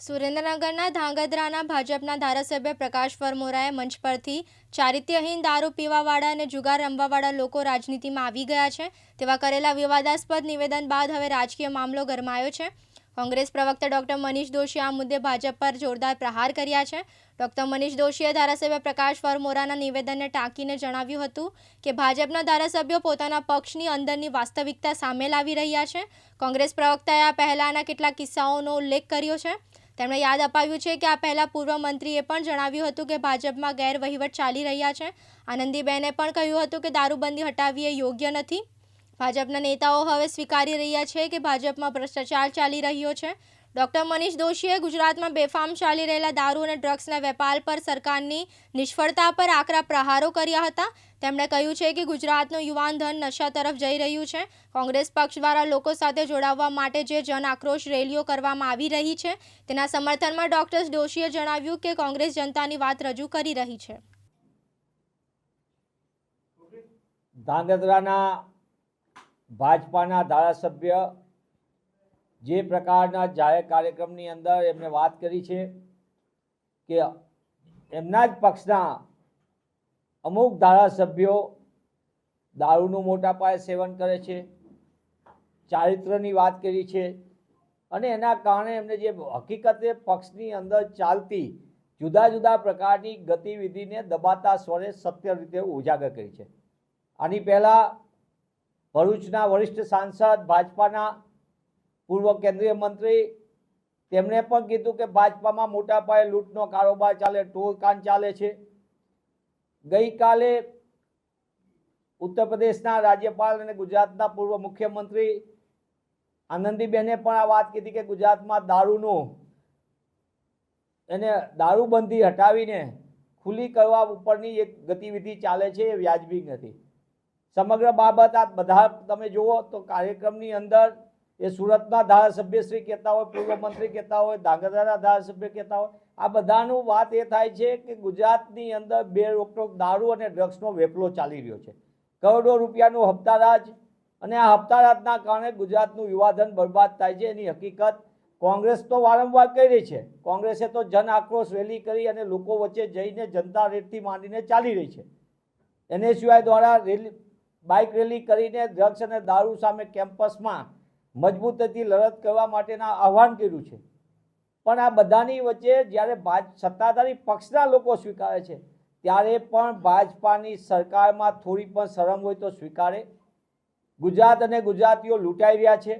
સુરેન્દ્રનગરના ધાંગધ્રાના ભાજપના ધારાસભ્ય પ્રકાશ વરમોરાએ મંચ પરથી ચારિત્યહીન દારૂ પીવાવાળા અને જુગાર રમવાવાળા લોકો રાજનીતિમાં આવી ગયા છે. તેવા કરેલા વિવાદાસ્પદ નિવેદન બાદ હવે રાજકીય મામલો ગરમાયો છે. કોંગ્રેસ પ્રવક્તા ડોક્ટર મનીષ દોશીએ આ મુદ્દે ભાજપ પર જોરદાર પ્રહાર કર્યા છે. ડોક્ટર મનીષ દોશીએ ધારાસભ્ય પ્રકાશ વરમોરાના નિવેદનને ટાંકીને જણાવ્યું હતું કે ભાજપના ધારાસભ્યો પોતાના પક્ષની અંદરની વાસ્તવિકતા સામે લાવી રહ્યા છે. કોંગ્રેસ પ્રવક્તાએ આ પહેલાંના કેટલાક કિસ્સાઓનો ઉલ્લેખ કર્યો છે. તેમણે યાદ અપાવ્યું છે કે આ પહેલાં પૂર્વ મંત્રીએ પણ જણાવ્યું હતું કે ભાજપમાં ગેરવહીવટ ચાલી રહ્યા છે. આનંદીબેને પણ કહ્યું હતું કે દારૂબંધી હટાવવી એ યોગ્ય નથી. ભાજપના નેતાઓ હવે સ્વીકારી રહ્યા છે કે ભાજપમાં ભ્રષ્ટાચાર ચાલી રહ્યો છે. ડોક્ટર મનીષ દોશીએ ગુજરાતમાં બેફામ ચાલી રહેલા દારૂ અને ડ્રગ્સના વેપાર પર સરકારની નિષ્ફળતા પર આકરા પ્રહારો કર્યા હતા. તેમણે કહ્યું છે કે ગુજરાતનું યુવાન ધન નશા તરફ જઈ રહ્યું છે. કોંગ્રેસ પક્ષ દ્વારા લોકો સાથે જોડાવવા માટે જે જન આક્રોશ રેલીઓ કરવામાં આવી રહી છે, તેના સમર્થનમાં ડોક્ટર દોશીએ જણાવ્યું કે કોંગ્રેસ જનતાની વાત રજૂ કરી રહી છે. ધાંગધ્રાના ભાજપાના ધારાસભ્ય જે પ્રકારના જાહેર કાર્યક્રમની અંદર એમણે વાત કરી છે કે એમના જ પક્ષના અમુક ધારાસભ્યો દારૂનું મોટા પાયે સેવન કરે છે, ચારિત્રની વાત કરી છે અને એના કારણે એમને જે હકીકતે પક્ષની અંદર ચાલતી જુદા જુદા પ્રકારની ગતિવિધિને દબાતા સ્વરે સત્ય રીતે ઉજાગર કરી છે. આની પહેલાં ભરૂચના વરિષ્ઠ સાંસદ ભાજપાના પૂર્વ કેન્દ્રીય મંત્રી તેમણે પણ કીધું કે ભાજપામાં મોટા પાયે લૂંટનો કારોબાર ચાલે ટોળકાન ચાલે છે. ગઈકાલે ઉત્તર પ્રદેશના રાજ્યપાલ અને ગુજરાતના પૂર્વ મુખ્યમંત્રી આનંદીબેને પણ આ વાત કીધી કે ગુજરાતમાં દારૂનું એને દારૂબંધી હટાવીને ખુલ્લી કરવા ઉપરની એક ગતિવિધિ ચાલે છે એ વ્યાજબી નથી. સમગ્ર બાબત આ બધા તમે જુઓ તો કાર્યક્રમની અંદર એ સુરતના ધારાસભ્ય શ્રી કહેતા હોય, પૂર્વ મંત્રી કહેતા હોય ધાંગધ્રાના ધારાસભ્ય કહેતા હોય, આ બધાનું વાત એ થાય છે કે ગુજરાતની અંદર બે રોકટોક દારૂ અને ડ્રગ્સનો વેપલો ચાલી રહ્યો છે. કરોડો રૂપિયાનું હપ્તારાજ અને આ હપ્તારાજના કારણે ગુજરાતનું યુવાધન બરબાદ થાય છે. એની હકીકત કોંગ્રેસ તો વારંવાર કહી રહી છે. કોંગ્રેસે તો જન આક્રોશ રેલી કરી અને લોકો વચ્ચે જઈને જનતા રેટથી માંડીને ચાલી રહી છે. એને સિવાય દ્વારા રેલી, બાઇક રેલી કરીને ડ્રગ્સ અને દારૂ સામે કેમ્પસમાં મજબૂતીથી લડત કરવા માટેના આહવાન કર્યું છે. પણ આ બધાની વચ્ચે જ્યારે સત્તાધારી પક્ષના લોકો સ્વીકારે છે, ત્યારે પણ ભાજપાની સરકારમાં થોડી પણ શરમ હોય તો સ્વીકારે. ગુજરાત અને ગુજરાતીઓ લૂંટાઈ રહ્યા છે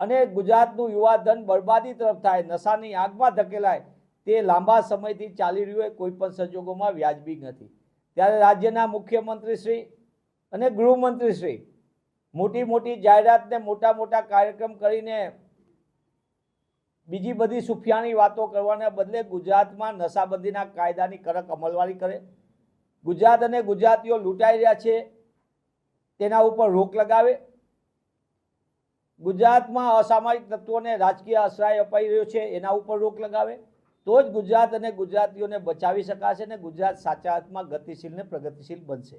અને ગુજરાતનું યુવાધન બરબાદી તરફ થાય, નશાની આગમાં ધકેલાય, તે લાંબા સમયથી ચાલી રહ્યું એ કોઈ પણ સંજોગોમાં વ્યાજબી નથી. ત્યારે રાજ્યના મુખ્યમંત્રી શ્રી અને ગૃહમંત્રી શ્રી મોટી મોટી જાહેરાતને મોટા મોટા કાર્યક્રમ કરીને બીજી બધી સુફિયાની વાતો કરવાના બદલે ગુજરાતમાં નશાબંધીના કાયદાની કડક અમલવારી કરે. ગુજરાત અને ગુજરાતીઓ લૂંટાઈ રહ્યા છે, તેના ઉપર રોક લગાવે. ગુજરાતમાં અસામાજિક તત્વોને રાજકીય આશ્રય અપાઈ રહ્યો છે, એના ઉપર રોક લગાવે. તો જ ગુજરાત અને ગુજરાતીઓને બચાવી શકાશે અને ગુજરાત સાચા અર્થમાં ગતિશીલ ને પ્રગતિશીલ બનશે.